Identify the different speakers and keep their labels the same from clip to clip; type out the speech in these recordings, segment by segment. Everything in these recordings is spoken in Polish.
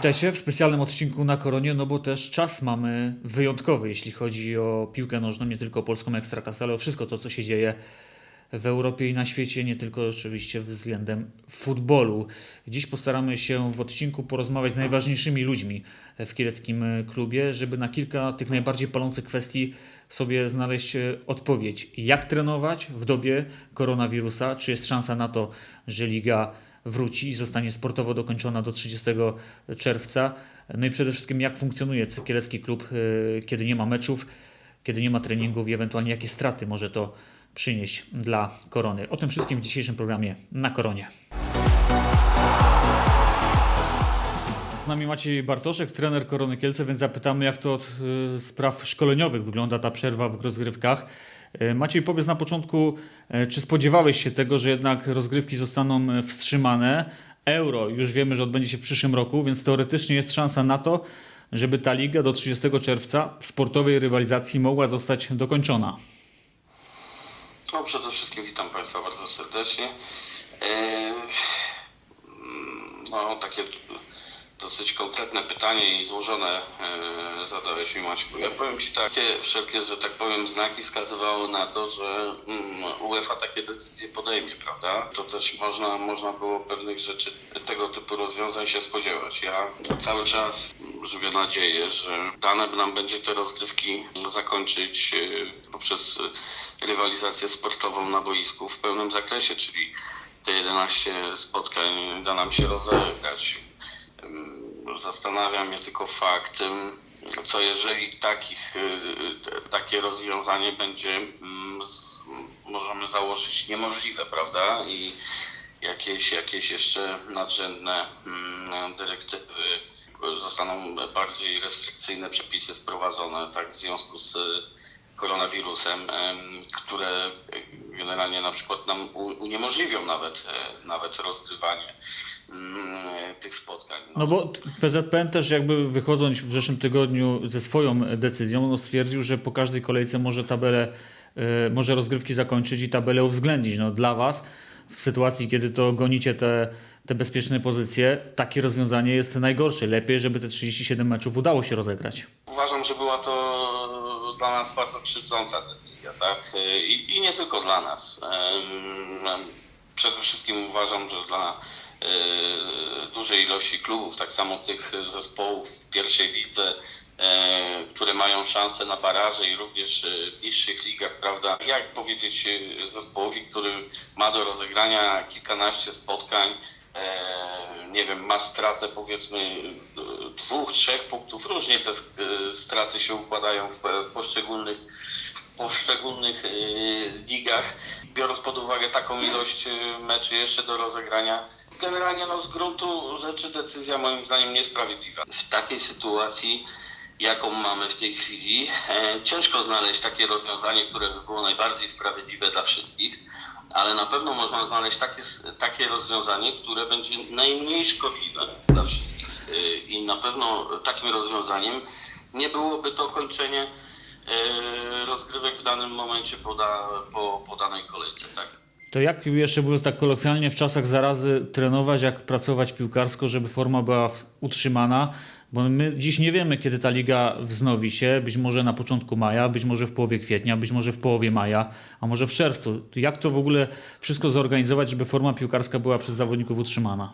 Speaker 1: Witajcie w specjalnym odcinku na Koronie, no bo też czas mamy wyjątkowy, jeśli chodzi o piłkę nożną, nie tylko polską ekstraklasę, ale o wszystko to, co się dzieje w Europie i na świecie, nie tylko oczywiście względem futbolu. Dziś postaramy się w odcinku porozmawiać z najważniejszymi ludźmi w kieleckim klubie, żeby na kilka tych najbardziej palących kwestii sobie znaleźć odpowiedź. Jak trenować w dobie koronawirusa? Czy jest szansa na to, że liga wróci i zostanie sportowo dokończona do 30 czerwca? No i przede wszystkim jak funkcjonuje kielecki klub, e, kiedy nie ma meczów, kiedy nie ma treningów i ewentualnie jakie straty może to przynieść dla korony. O tym wszystkim w dzisiejszym programie na koronie. Z nami Maciej Bartoszek, trener Korony Kielce, więc zapytamy, jak to od y, spraw szkoleniowych wygląda ta przerwa w rozgrywkach. Y, Maciej, powiedz na początku, y, czy spodziewałeś się tego, że jednak rozgrywki zostaną y, wstrzymane? Euro już wiemy, że odbędzie się w przyszłym roku, więc teoretycznie jest szansa na to, żeby ta liga do 30 czerwca w sportowej rywalizacji mogła zostać dokończona.
Speaker 2: No przede wszystkim witam Państwa bardzo serdecznie. Eee, No takie dosyć konkretne pytanie i złożone e, zadałeś mi Maćku. Ja powiem Ci takie wszelkie, że tak powiem znaki wskazywały na to, że mm, UEFA takie decyzje podejmie, prawda? To też można, można było pewnych rzeczy, tego typu rozwiązań się spodziewać. Ja cały czas żywię nadzieję, że dane nam będzie te rozgrywki zakończyć e, poprzez rywalizację sportową na boisku w pełnym zakresie, czyli te 11 spotkań da nam się rozegrać. Zastanawia mnie tylko fakt, co jeżeli takich, y, takie rozwiązanie będzie, możemy założyć niemożliwe, prawda? I jakieś, jakieś jeszcze nadrzędne dyrektywy zostaną bardziej restrykcyjne przepisy wprowadzone, tak, w związku z koronawirusem, em, które generalnie na przykład nam uniemożliwią nawet, e, nawet rozgrywanie tych spotkań.
Speaker 1: No bo PZPN też jakby wychodząc w zeszłym tygodniu ze swoją decyzją, no stwierdził, że po każdej kolejce może tabelę, e, może rozgrywki zakończyć i tabelę uwzględnić. No dla Was w sytuacji, kiedy to gonicie te, te bezpieczne pozycje, takie rozwiązanie jest najgorsze. Lepiej, żeby te 37 meczów udało się rozegrać.
Speaker 2: Uważam, że była to dla nas bardzo krzywdząca decyzja, tak? I, i nie tylko dla nas. Em, Przede wszystkim uważam, że dla e, dużej ilości klubów, tak samo tych zespołów w pierwszej lidze, e, które mają szansę na baraże i również e, w niższych ligach, prawda? Jak powiedzieć zespołowi, który ma do rozegrania kilkanaście spotkań, nie wiem, ma stratę powiedzmy dwóch, trzech punktów. Różnie te straty się układają w poszczególnych, poszczególnych e, ligach. Biorąc pod uwagę taką ilość e, meczy jeszcze do rozegrania, generalnie no, z gruntu rzeczy decyzja moim zdaniem niesprawiedliwa. W takiej sytuacji jaką mamy w tej chwili. E, Ciężko znaleźć takie rozwiązanie, które by było najbardziej sprawiedliwe dla wszystkich, ale na pewno można znaleźć takie, takie rozwiązanie, które będzie najmniej szkodliwe dla wszystkich. E, I na pewno takim rozwiązaniem nie byłoby to kończenie rozgrywek w danym momencie po, po, danej kolejce. Tak?
Speaker 1: To jak jeszcze mówiąc tak kolokwialnie w czasach zarazy trenować, jak pracować piłkarsko, żeby forma była utrzymana? Bo my dziś nie wiemy, kiedy ta liga wznowi się. Być może na początku maja, być może w połowie kwietnia, być może w połowie maja, a może w czerwcu. Jak to w ogóle wszystko zorganizować, żeby forma piłkarska była przez zawodników utrzymana?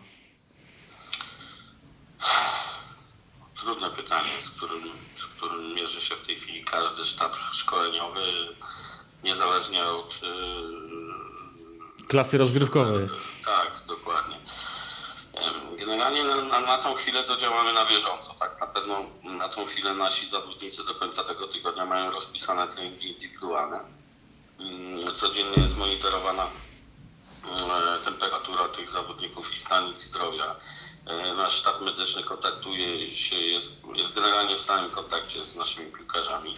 Speaker 2: Trudne pytanie, z którym, z którym mierzy się w tej chwili każdy sztab szkoleniowy, niezależnie od. Yy,
Speaker 1: Klasy rozgrywkowej.
Speaker 2: tak, dokładnie. Generalnie na, na, tą chwilę to działamy na bieżąco. Tak, na pewno na tą chwilę nasi zawodnicy do końca tego tygodnia mają rozpisane treningi indywidualne. Mm, Codziennie jest monitorowana e, temperatura tych zawodników i stan ich zdrowia. E, Nasz sztab medyczny kontaktuje się, jest, jest generalnie w stałym kontakcie z naszymi piłkarzami.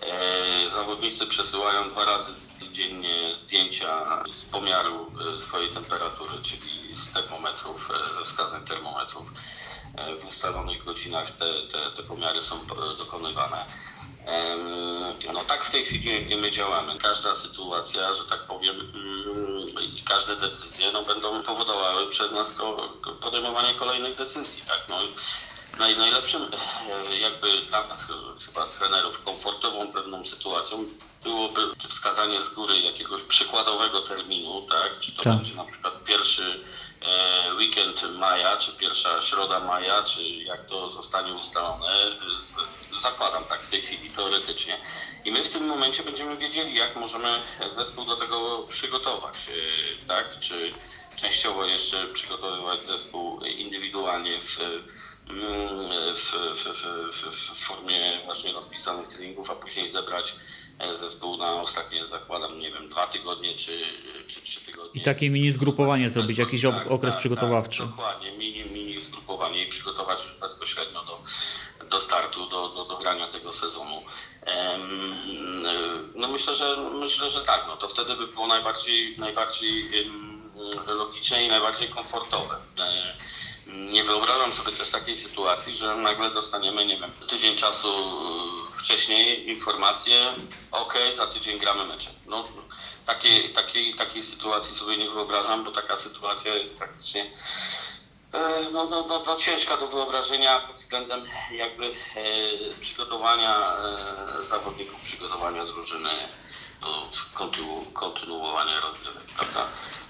Speaker 2: E, Zawodnicy przesyłają dwa razy dziennie zdjęcia z pomiaru e, swojej temperatury, czyli z termometrów, ze wskazań termometrów. W ustalonych godzinach te, te, te pomiary są dokonywane. No tak w tej chwili my działamy. Każda sytuacja, że tak powiem, mm, i każde decyzje no, będą powodowały przez nas podejmowanie kolejnych decyzji. Tak? No, Naj, najlepszym e, jakby dla nas e, chyba trenerów komfortową pewną sytuacją byłoby wskazanie z góry jakiegoś przykładowego terminu, tak? Czy to
Speaker 1: Tak.
Speaker 2: będzie na przykład pierwszy weekend maja, czy pierwsza środa maja, czy jak to zostanie ustalone. Zakładam tak w tej chwili teoretycznie. I my w tym momencie będziemy wiedzieli, jak możemy zespół do tego przygotować, e, tak? Czy częściowo jeszcze przygotowywać zespół indywidualnie w, w, w, w, formie właśnie rozpisanych treningów, a później zebrać e, zespół na ostatnie, zakładam, nie wiem, dwa tygodnie czy, czy trzy tygodnie.
Speaker 1: I takie mini zgrupowanie zrobić, jakiś ok- okres przygotowawczy.
Speaker 2: Tak, dokładnie, mini, mini zgrupowanie i przygotować już bezpośrednio do, do startu, do, do, do grania tego sezonu. Em, no myślę, że myślę, że tak, no to wtedy by było najbardziej, najbardziej logiczne i najbardziej komfortowe. Nie wyobrażam sobie też takiej sytuacji, że nagle dostaniemy, nie wiem, tydzień czasu e, wcześniej informację, ok, za tydzień gramy mecze. No, takiej, takiej, takiej sytuacji sobie nie wyobrażam, bo taka sytuacja jest praktycznie e, no, no, no, no, ciężka do wyobrażenia pod względem jakby e, przygotowania e, zawodników, przygotowania drużyny kontynu, kontynuowania rozgrywek, prawda?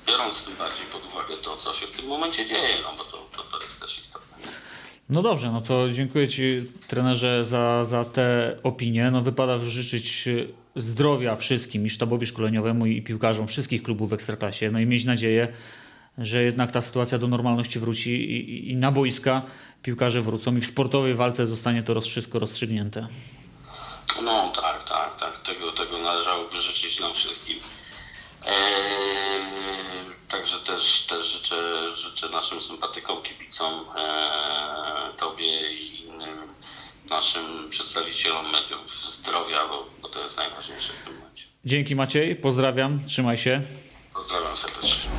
Speaker 2: Biorąc tym bardziej pod uwagę to, co się w tym momencie dzieje, no bo to, to, to jest też istotne.
Speaker 1: No dobrze, no to dziękuję Ci trenerze za, za te opinie. No wypada życzyć zdrowia wszystkim i sztabowi szkoleniowemu i piłkarzom wszystkich klubów w Ekstraklasie. No i mieć nadzieję, że jednak ta sytuacja do normalności wróci i, i, i na boiska piłkarze wrócą i w sportowej walce zostanie to wszystko rozstrzygnięte.
Speaker 2: No tak, tak, tak. Tego, tego należałoby życzyć nam wszystkim. Eee, także też, też życzę, życzę naszym sympatykom, kibicom, eee, Tobie i innym naszym przedstawicielom mediów zdrowia, bo, bo to jest najważniejsze w tym momencie.
Speaker 1: Dzięki Maciej, pozdrawiam, trzymaj się.
Speaker 2: Pozdrawiam serdecznie.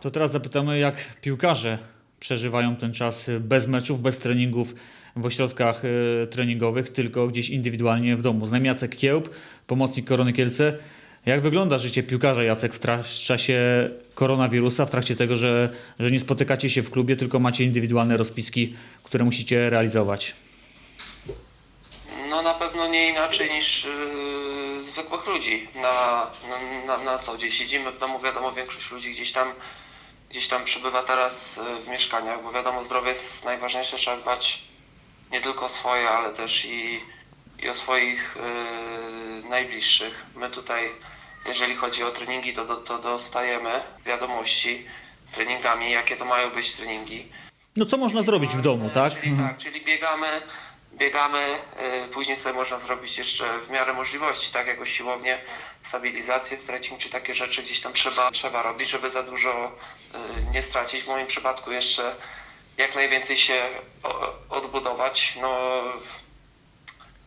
Speaker 1: To teraz zapytamy, jak piłkarze przeżywają ten czas bez meczów, bez treningów w ośrodkach e, treningowych, tylko gdzieś indywidualnie w domu. Znam Jacek Kiełb, pomocnik Korony Kielce. Jak wygląda życie piłkarza, Jacek, w, w czasie koronawirusa, w trakcie tego, że, że nie spotykacie się w klubie, tylko macie indywidualne rozpiski, które musicie realizować?
Speaker 3: No na pewno nie inaczej niż yy, zwykłych ludzi na, na, na, na co dzień. Siedzimy w domu, wiadomo, większość ludzi gdzieś tam, gdzieś tam przebywa teraz yy, w mieszkaniach, bo wiadomo, zdrowie jest najważniejsze, trzeba dbać nie tylko swoje, ale też i, i o swoich yy, najbliższych. My tutaj, jeżeli chodzi o treningi, to, to, to dostajemy wiadomości z treningami, jakie to mają być treningi.
Speaker 1: No co można zrobić w domu, tak?
Speaker 3: Czyli tak, czyli biegamy, biegamy, y, później sobie można zrobić jeszcze w miarę możliwości, tak jako siłownię, stabilizację, stretching czy takie rzeczy gdzieś tam trzeba, trzeba robić, żeby za dużo y, nie stracić. W moim przypadku jeszcze jak najwięcej się odbudować. No,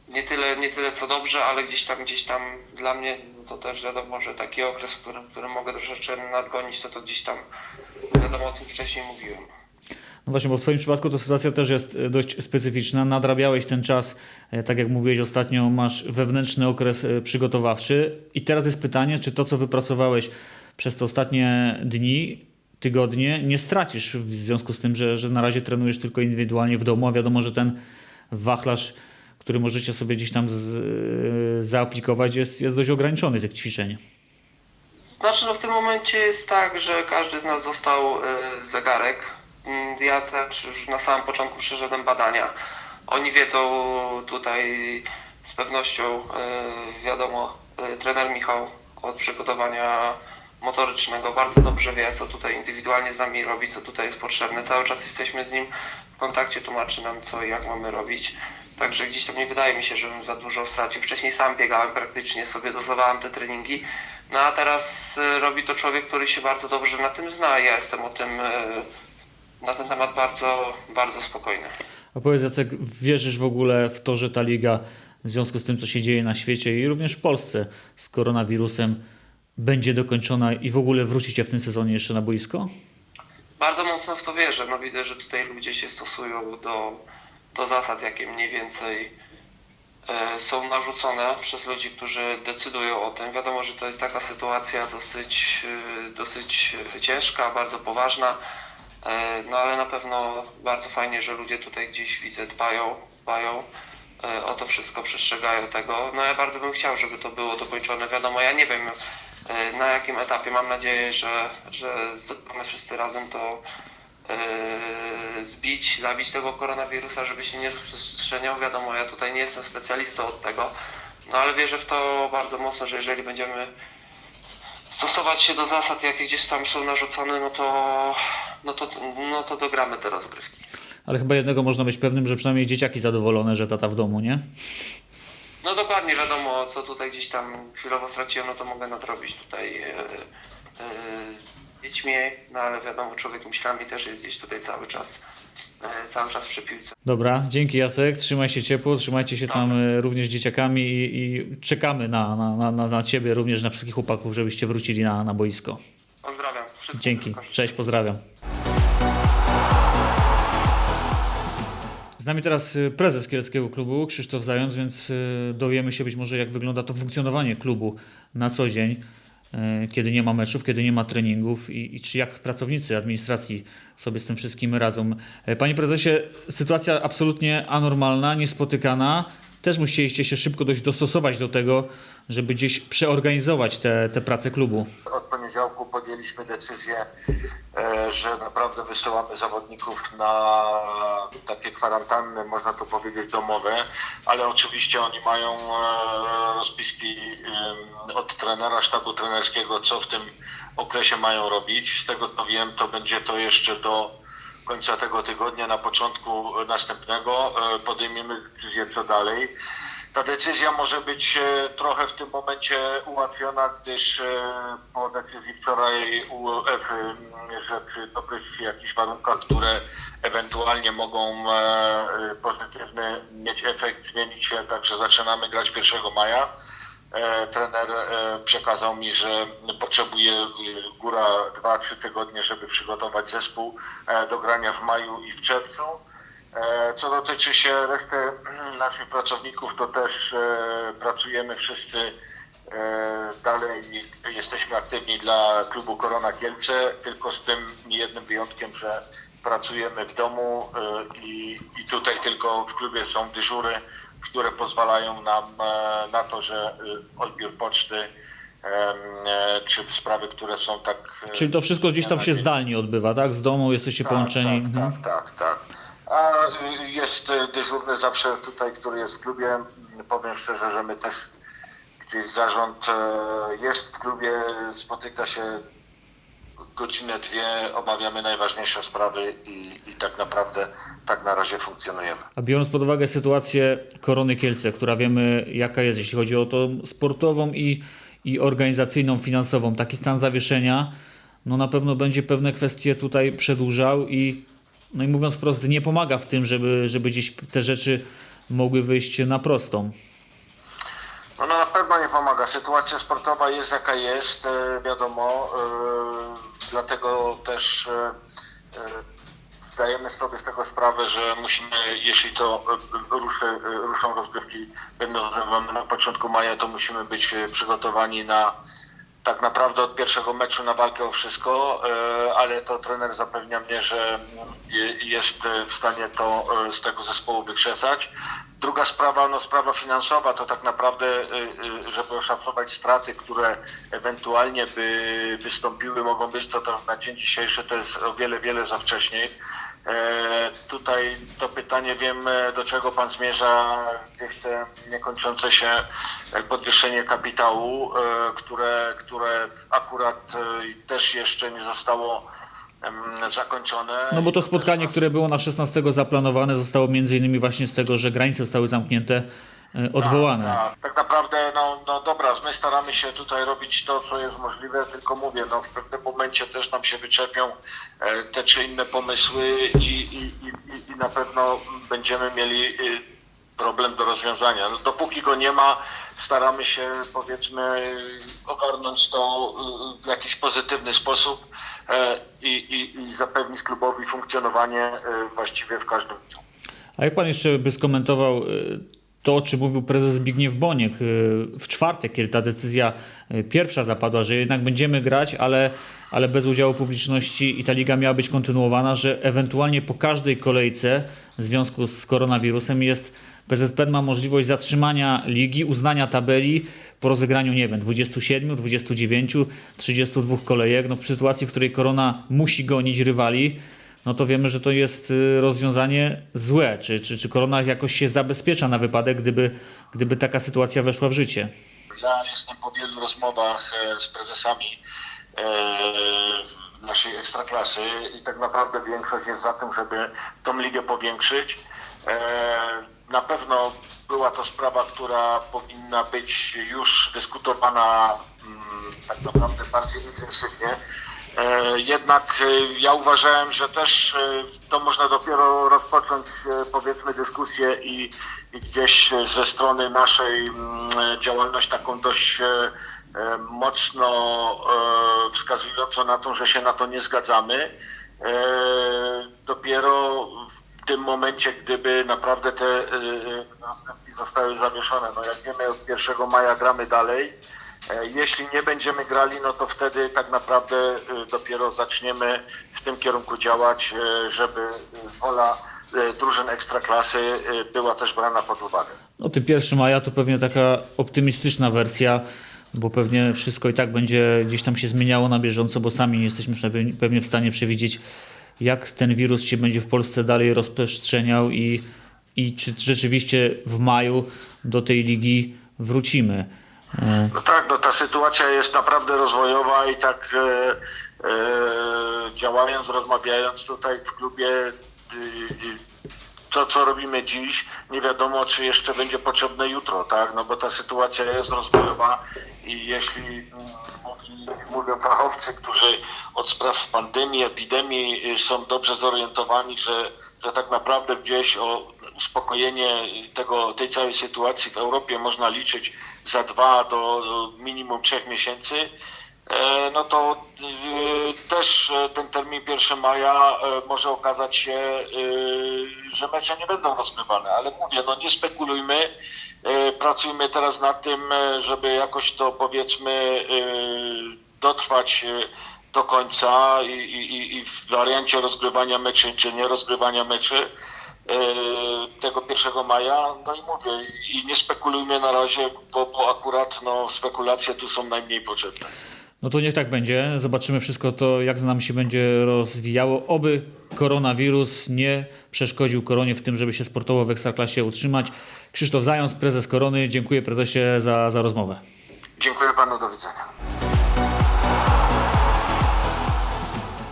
Speaker 3: nie tyle, nie tyle co dobrze, ale gdzieś tam, gdzieś tam dla mnie to też wiadomo, że taki okres, w którym, w którym mogę troszeczkę nadgonić, to to gdzieś tam wiadomo o tym wcześniej mówiłem.
Speaker 1: No właśnie, bo w Twoim przypadku to sytuacja też jest e, dość specyficzna. Nadrabiałeś ten czas, e, tak jak mówiłeś ostatnio, masz wewnętrzny okres e, przygotowawczy. I teraz jest pytanie, czy to, co wypracowałeś przez te ostatnie dni, tygodnie, nie stracisz w związku z tym, że, że na razie trenujesz tylko indywidualnie w domu, a wiadomo, że ten wachlarz, który możecie sobie gdzieś tam z, e, zaaplikować, jest, jest dość ograniczony tych ćwiczeń.
Speaker 3: Znaczy, no w tym momencie jest tak, że każdy z nas dostał y, zegarek. Mm, Ja też już na samym początku przeszedłem badania. Oni wiedzą tutaj z pewnością, y, wiadomo, trener Michał od przygotowania motorycznego bardzo dobrze wie, co tutaj indywidualnie z nami robi, co tutaj jest potrzebne. Cały czas jesteśmy z nim w kontakcie, tłumaczy nam co i jak mamy robić. Także gdzieś tam nie wydaje mi się, żebym za dużo stracił. Wcześniej sam biegałem praktycznie, sobie dozowałem te treningi. No a teraz y, robi to człowiek, który się bardzo dobrze na tym zna. Ja jestem o tym y, na ten temat bardzo, bardzo spokojny.
Speaker 1: A powiedz Jacek, wierzysz w ogóle w to, że ta liga w związku z tym, co się dzieje na świecie i również w Polsce z koronawirusem będzie dokończona i w ogóle wrócicie w tym sezonie jeszcze na boisko?
Speaker 3: Bardzo mocno w to wierzę. No widzę, że tutaj ludzie się stosują do, do zasad, jakie mniej więcej e, są narzucone przez ludzi, którzy decydują o tym. Wiadomo, że to jest taka sytuacja dosyć, e, dosyć ciężka, bardzo poważna. E, No ale na pewno bardzo fajnie, że ludzie tutaj gdzieś widzę dbają, dbają o to wszystko, przestrzegają tego. No ja bardzo bym chciał, żeby to było dokończone. Wiadomo, ja nie wiem na jakim etapie. Mam nadzieję, że, że zdobędziemy wszyscy razem to e, zbić, zabić tego koronawirusa, żeby się nie rozprzestrzeniał. Wiadomo, ja tutaj nie jestem specjalistą od tego, no ale wierzę w to bardzo mocno, że jeżeli będziemy stosować się do zasad, jakie gdzieś tam są narzucone, no to, no to, no to dogramy te rozgrywki.
Speaker 1: Ale chyba jednego można być pewnym, że przynajmniej dzieciaki zadowolone, że tata w domu, nie?
Speaker 3: No dokładnie wiadomo, co tutaj gdzieś tam chwilowo straciłem, no to mogę nadrobić tutaj e, e, dziećmi, no ale wiadomo, człowiek myślami też jest gdzieś tutaj cały czas, e, cały czas przy piłce.
Speaker 1: Dobra, dzięki Jacek, trzymaj się ciepło, trzymajcie się tam e, również dzieciakami i, i czekamy na, na, na, na, na Ciebie, również na wszystkich chłopaków, żebyście wrócili na, na boisko.
Speaker 3: Pozdrawiam. Wszystkich
Speaker 1: Dzięki, cześć, pozdrawiam. Z nami teraz y, prezes Kielskiego Klubu, Krzysztof Zając, więc y, dowiemy się być może jak wygląda to funkcjonowanie klubu na co dzień, y, kiedy nie ma meczów, kiedy nie ma treningów i, i czy jak pracownicy administracji sobie z tym wszystkim radzą. E, Panie prezesie, sytuacja absolutnie anormalna, niespotykana. Też musieliście się szybko dość dostosować do tego, żeby gdzieś przeorganizować te, te prace klubu.
Speaker 4: Od poniedziałku podjęliśmy decyzję, e, że naprawdę wysyłamy zawodników na takie kwarantanny, można to powiedzieć, domowe, ale oczywiście oni mają e, rozpiski od trenera, sztabu trenerskiego, co w tym okresie mają robić. Z tego co wiem, to będzie to jeszcze do końca tego tygodnia, na początku następnego e, podejmiemy decyzję, co dalej. Ta decyzja może być e, trochę w tym momencie ułatwiona, gdyż e, po decyzji wczoraj UEFA, że przy dobrych jakichś warunkach, które ewentualnie mogą pozytywny mieć efekt, zmienić się, także zaczynamy grać 1 maja. E, Trener e, przekazał mi, że potrzebuje e, góra 2-3 tygodnie, żeby przygotować zespół do grania w maju i w czerwcu. Co dotyczy się reszty naszych pracowników, to też pracujemy wszyscy dalej. Jesteśmy aktywni dla klubu Korona Kielce, tylko z tym jednym wyjątkiem, że pracujemy w domu i, i tutaj tylko w klubie są dyżury, które pozwalają nam e, na to, że e, odbiór poczty e, czy sprawy, które są tak.
Speaker 1: Czyli to wszystko gdzieś tam się zdalnie odbywa, tak? Z domu jesteście połączeni.
Speaker 4: tak,
Speaker 1: Mhm.
Speaker 4: tak, tak, tak. A y, jest y, dyżurny zawsze tutaj, który jest w klubie. Powiem szczerze, że my też gdzieś zarząd jest w klubie, spotyka się godzinę, dwie, omawiamy najważniejsze sprawy i, i tak naprawdę tak na razie funkcjonujemy.
Speaker 1: A biorąc pod uwagę sytuację Korony Kielce, która wiemy jaka jest, jeśli chodzi o tą sportową i, i organizacyjną, finansową, taki stan zawieszenia, no na pewno będzie pewne kwestie tutaj przedłużał i no i mówiąc wprost, nie pomaga w tym, żeby, żeby gdzieś te rzeczy mogły wyjść na prostą.
Speaker 4: No, no na pewno nie pomaga. Sytuacja sportowa jest jaka jest, e, wiadomo. e, Dlatego też e, e, zdajemy sobie z tego sprawę, że musimy, jeśli to e, ruszy, ruszą rozgrywki będą na początku maja, to musimy być przygotowani na tak naprawdę od pierwszego meczu na walkę o wszystko, ale to trener zapewnia mnie, że je- jest w stanie to z tego zespołu wykrzesać. Druga sprawa, no sprawa finansowa, to tak naprawdę, e, e, żeby oszacować straty, które ewentualnie by wystąpiły, mogą być, to, to na dzień dzisiejszy to jest o wiele, wiele za wcześniej. E, Tutaj to pytanie wiem, e, do czego Pan zmierza, gdzieś te niekończące się e, podwyższenie kapitału, które, które akurat też jeszcze nie zostało zakończone.
Speaker 1: No bo to spotkanie, które było na 16 zaplanowane, zostało między innymi właśnie z tego, że granice zostały zamknięte, e, odwołane.
Speaker 4: Tak, tak. tak naprawdę, no, no dobra, my staramy się tutaj robić to, co jest możliwe, tylko mówię, no w pewnym momencie też nam się wyczepią e, te czy inne pomysły i, i, i, i- i na pewno będziemy mieli y, problem do rozwiązania. No, dopóki go nie ma, staramy się powiedzmy ogarnąć to y, w jakiś pozytywny sposób e, i, i, i zapewnić klubowi funkcjonowanie e, właściwie w każdym dniu.
Speaker 1: A jak pan jeszcze by skomentował y, to, o czym mówił prezes Zbigniew Boniek y, w czwartek, kiedy ta decyzja y, pierwsza zapadła, że jednak będziemy grać, ale, ale bez udziału publiczności i ta liga miała być kontynuowana, że ewentualnie po każdej kolejce w związku z koronawirusem jest PZPN ma możliwość zatrzymania ligi, uznania tabeli po rozegraniu, nie wiem, 27, 29, 32 kolejek. No w sytuacji, w której korona musi gonić rywali, no to wiemy, że to jest y, rozwiązanie złe. Czy, czy, czy korona jakoś się zabezpiecza na wypadek, gdyby, gdyby taka sytuacja weszła w życie?
Speaker 4: Ja jestem po wielu rozmowach e, z prezesami e, naszej ekstraklasy i tak naprawdę większość jest za tym, żeby tą ligę powiększyć. E, Na pewno była to sprawa, która powinna być już dyskutowana mm, tak naprawdę bardziej intensywnie. E, Jednak e, ja uważałem, że też e, to można dopiero rozpocząć powiedzmy dyskusję i, gdzieś ze strony naszej mm, działalność taką dość mocno wskazującą na to, że się na to nie zgadzamy. Dopiero w tym momencie, gdyby naprawdę te rozgrywki zostały zawieszone, no jak wiemy od 1 maja gramy dalej, Jeśli nie będziemy grali, no to wtedy tak naprawdę e, dopiero zaczniemy w tym kierunku działać, e, żeby e, wola e, drużyn ekstraklasy e, była też brana pod uwagę.
Speaker 1: No tym 1 maja to pewnie taka optymistyczna wersja, bo pewnie wszystko i tak będzie gdzieś tam się zmieniało na bieżąco, bo sami nie jesteśmy pewnie w stanie przewidzieć, jak ten wirus się będzie w Polsce dalej rozprzestrzeniał i, i czy rzeczywiście w maju do tej ligi wrócimy. E,
Speaker 4: No tak, no ta sytuacja jest naprawdę rozwojowa i tak e, e, działając, rozmawiając tutaj w klubie, e, e, to co robimy dziś, nie wiadomo czy jeszcze będzie potrzebne jutro, tak? No bo ta sytuacja jest rozwojowa i jeśli mm, mówi, mówią fachowcy, którzy od spraw pandemii, epidemii y, są dobrze zorientowani, że, że tak naprawdę gdzieś o uspokojenie tego, tej całej sytuacji w Europie można liczyć za dwa do, minimum trzech miesięcy, e, no to y, też e, ten termin 1 maja e, może okazać się, że mecze nie będą rozgrywane, ale mówię, no nie spekulujmy, e, pracujmy teraz nad tym, e, żeby jakoś to powiedzmy e, dotrwać e, do końca i, i, i w wariancie rozgrywania meczy czy nie rozgrywania meczy. e, tego 1 maja. No i mówię, i nie spekulujmy na razie, bo, bo akurat no, spekulacje tu są najmniej potrzebne.
Speaker 1: No to niech tak będzie. Zobaczymy wszystko to, jak nam się będzie rozwijało. Oby koronawirus nie przeszkodził koronie w tym, żeby się sportowo w Ekstraklasie utrzymać. Krzysztof Zając, prezes Korony. Dziękuję prezesie za, za rozmowę.
Speaker 4: Dziękuję panu, do widzenia.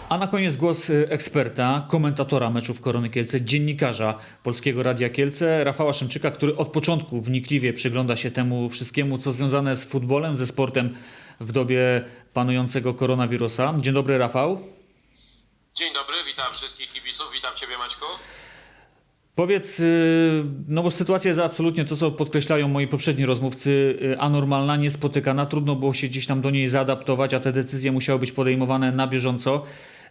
Speaker 1: A na koniec głos y, eksperta, komentatora meczów Korony Kielce, dziennikarza Polskiego Radia Kielce, Rafała Szymczyka, który od początku wnikliwie przygląda się temu wszystkiemu, co związane z futbolem, ze sportem w dobie panującego koronawirusa. Dzień dobry, Rafał.
Speaker 5: Dzień dobry, witam wszystkich kibiców, witam Ciebie Maćku.
Speaker 1: Powiedz, y, no bo sytuacja jest absolutnie to, co podkreślają moi poprzedni rozmówcy, y, anormalna, niespotykana. Trudno było się gdzieś tam do niej zaadaptować, a te decyzje musiały być podejmowane na bieżąco.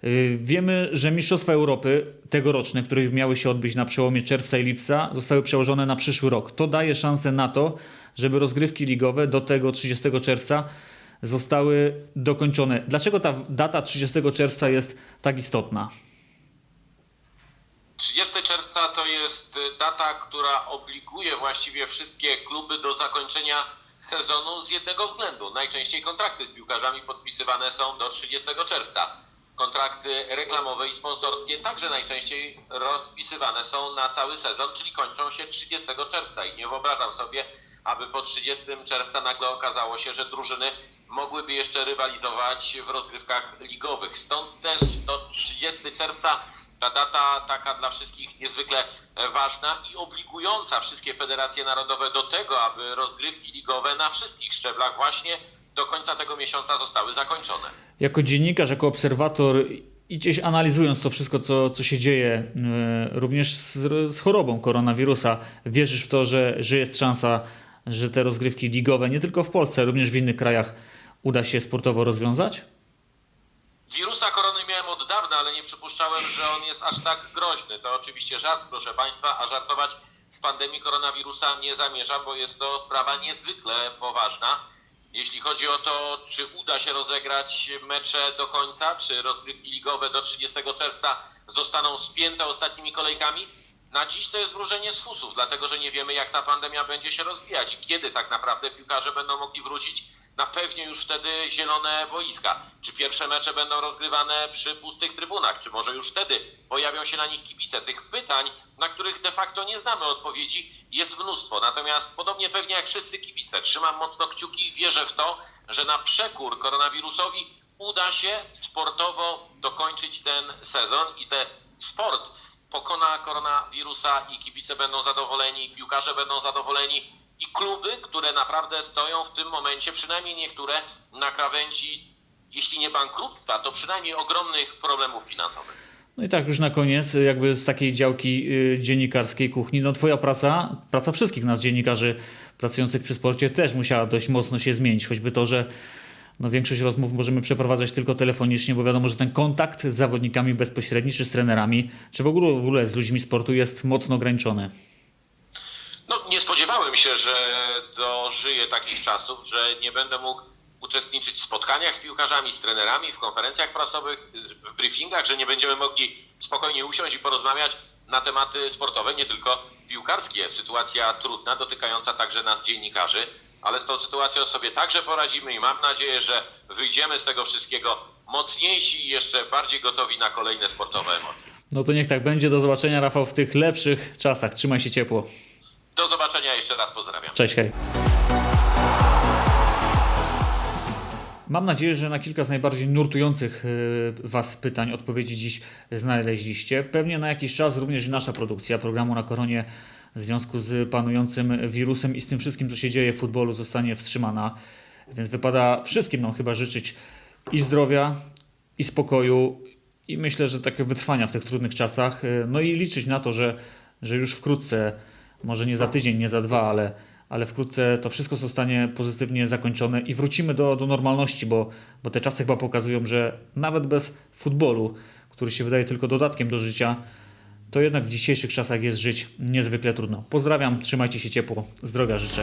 Speaker 1: Y, Wiemy, że Mistrzostwa Europy tegoroczne, które miały się odbyć na przełomie czerwca i lipca, zostały przełożone na przyszły rok. To daje szansę na to, żeby rozgrywki ligowe do tego 30 czerwca zostały dokończone. Dlaczego ta data 30 czerwca jest tak istotna?
Speaker 5: 30 czerwca to jest y, data, która obliguje właściwie wszystkie kluby do zakończenia sezonu z jednego względu. Najczęściej kontrakty z piłkarzami podpisywane są do 30 czerwca. Kontrakty reklamowe i sponsorskie także najczęściej rozpisywane są na cały sezon, czyli kończą się 30 czerwca. I nie wyobrażam sobie, aby po 30 czerwca nagle okazało się, że drużyny mogłyby jeszcze rywalizować w rozgrywkach ligowych. Stąd też to 30 czerwca ta data taka dla wszystkich niezwykle ważna i obligująca wszystkie federacje narodowe do tego, aby rozgrywki ligowe na wszystkich szczeblach właśnie do końca tego miesiąca zostały zakończone.
Speaker 1: Jako dziennikarz, jako obserwator i gdzieś analizując to wszystko, co, co się dzieje, e, również z, z chorobą koronawirusa, wierzysz w to, że, że jest szansa, że te rozgrywki ligowe, nie tylko w Polsce, również w innych krajach, uda się sportowo rozwiązać?
Speaker 5: Wirusa korony miałem od dawna, ale nie przypuszczałem, że on jest aż tak groźny. To oczywiście żart, proszę Państwa, a żartować z pandemii koronawirusa nie zamierzam, bo jest to sprawa niezwykle poważna. Jeśli chodzi o to, czy uda się rozegrać mecze do końca, czy rozgrywki ligowe do 30 czerwca zostaną spięte ostatnimi kolejkami, na dziś to jest wróżenie z fusów, dlatego że nie wiemy, jak ta pandemia będzie się rozwijać i kiedy tak naprawdę piłkarze będą mogli wrócić na pewnie już wtedy zielone boiska. Czy pierwsze mecze będą rozgrywane przy pustych trybunach, czy może już wtedy pojawią się na nich kibice? Tych pytań, na których de facto nie znamy odpowiedzi, jest mnóstwo. Natomiast podobnie pewnie jak wszyscy kibice, trzymam mocno kciuki i wierzę w to, że na przekór koronawirusowi uda się sportowo dokończyć ten sezon i ten sport pokona koronawirusa i kibice będą zadowoleni, piłkarze będą zadowoleni i kluby, które naprawdę stoją w tym momencie, przynajmniej niektóre, na krawędzi, jeśli nie bankructwa, to przynajmniej ogromnych problemów finansowych.
Speaker 1: No i tak już na koniec, jakby z takiej działki y, dziennikarskiej kuchni, no twoja praca, praca wszystkich nas dziennikarzy pracujących przy sporcie też musiała dość mocno się zmienić, choćby to, że no większość rozmów możemy przeprowadzać tylko telefonicznie, bo wiadomo, że ten kontakt z zawodnikami bezpośredni, czy z trenerami, czy w ogóle, w ogóle z ludźmi sportu jest mocno ograniczony.
Speaker 5: Spodziewałem się, że dożyję takich czasów, że nie będę mógł uczestniczyć w spotkaniach z piłkarzami, z trenerami, w konferencjach prasowych, w briefingach, że nie będziemy mogli spokojnie usiąść i porozmawiać na tematy sportowe, nie tylko piłkarskie. Sytuacja trudna, dotykająca także nas dziennikarzy, ale z tą sytuacją sobie także poradzimy i mam nadzieję, że wyjdziemy z tego wszystkiego mocniejsi i jeszcze bardziej gotowi na kolejne sportowe emocje.
Speaker 1: No to niech tak będzie. Do zobaczenia, Rafał, w tych lepszych czasach. Trzymaj się ciepło.
Speaker 5: Do zobaczenia, jeszcze raz pozdrawiam.
Speaker 1: Cześć, hej. Mam nadzieję, że na kilka z najbardziej nurtujących y, Was pytań odpowiedzi dziś znaleźliście. Pewnie na jakiś czas również nasza produkcja programu na koronie w związku z panującym wirusem i z tym wszystkim, co się dzieje w futbolu, zostanie wstrzymana. Więc wypada wszystkim nam chyba życzyć i zdrowia, i spokoju, i myślę, że takiego wytrwania w tych trudnych czasach. Y, No i liczyć na to, że, że już wkrótce, może nie za tydzień, nie za dwa, ale, ale wkrótce to wszystko zostanie pozytywnie zakończone i wrócimy do, do normalności, bo, bo te czasy chyba pokazują, że nawet bez futbolu, który się wydaje tylko dodatkiem do życia, to jednak w dzisiejszych czasach jest żyć niezwykle trudno. Pozdrawiam, trzymajcie się ciepło, zdrowia życzę.